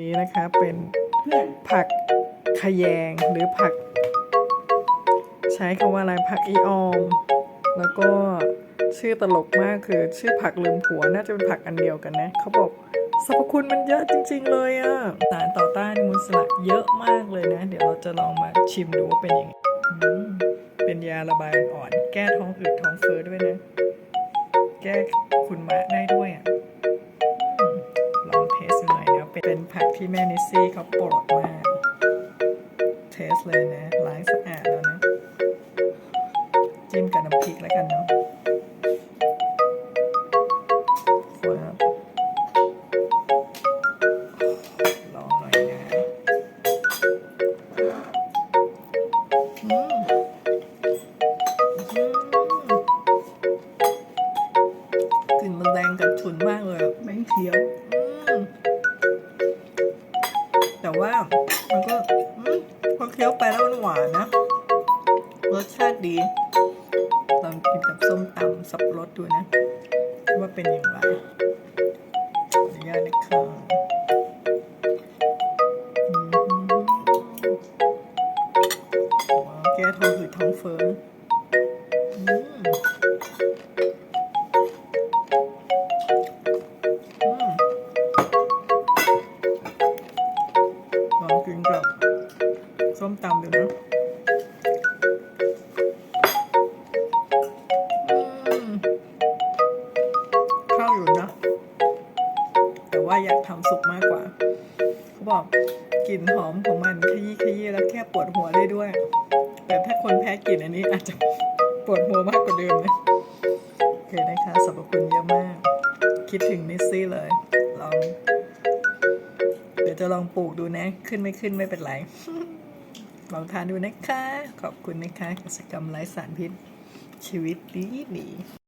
นี้นะคะเป็นผักขยงหรือผัก ใช้คำว่าอะไรผักอีออม แล้วก็ชื่อตลกมากคือชื่อผักลืมผัวน่าจะเป็นผักอันเดียวกันนะเขาบอกสรรพคุณมันเยอะจริง ๆ เลยอะสารต่อต้านมูลสละเยอะมากเลยนะ เดี๋ยวเราจะลองมาชิมดูว่าเป็นยังไงเป็นยาระบายอ่อนแก้ท้องอืดท้องเฟ้อด้วยนะ แก้คุณมะได้ด้วยอะ เป็นผักที่แม่นิซี่เขาโปรดมาก เทสเลยนะ ล้างสะอาดแล้วนะ จิ้มกับน้ำพริกแล้วกันเนาะครับลองหน่อยนะกลิ่นมันแรงกับฉุนมากเลยแม่งเคี้ยว อืม แต่ว่ามันก็พอเคี้ยวไปแล้วมันหวานนะ รสชาติดี ลองกินกับส้มตำสับปะรดดูนะ ว่าเป็นอย่างไรขออนุญาตนะครับแก้ท้องอืดท้องเฟ้ออื องกินกับส้มตำดูนะอืมเข้าอยู่นะ แต่ว่าอยากทำสุกมากกว่า เขาบอกกลิ่นหอมของมันขยี้ขยี้แล้วแค่ปวดหัวได้ด้วย แต่ถ้าคนแพ้กลิ่นอันนี้อาจจะปวดหัวมากกว่าเดิมนะโอเคนะคะสรรพคุณเยอะมาก คิดถึงนิสซี่เลยลอง จะลองปลูกดูนะ ขึ้นไม่ขึ้นไม่เป็นไร ลองทานดูนะคะ ขอบคุณนะคะกิจกรรมไร้สารพิษ ชีวิตดีดี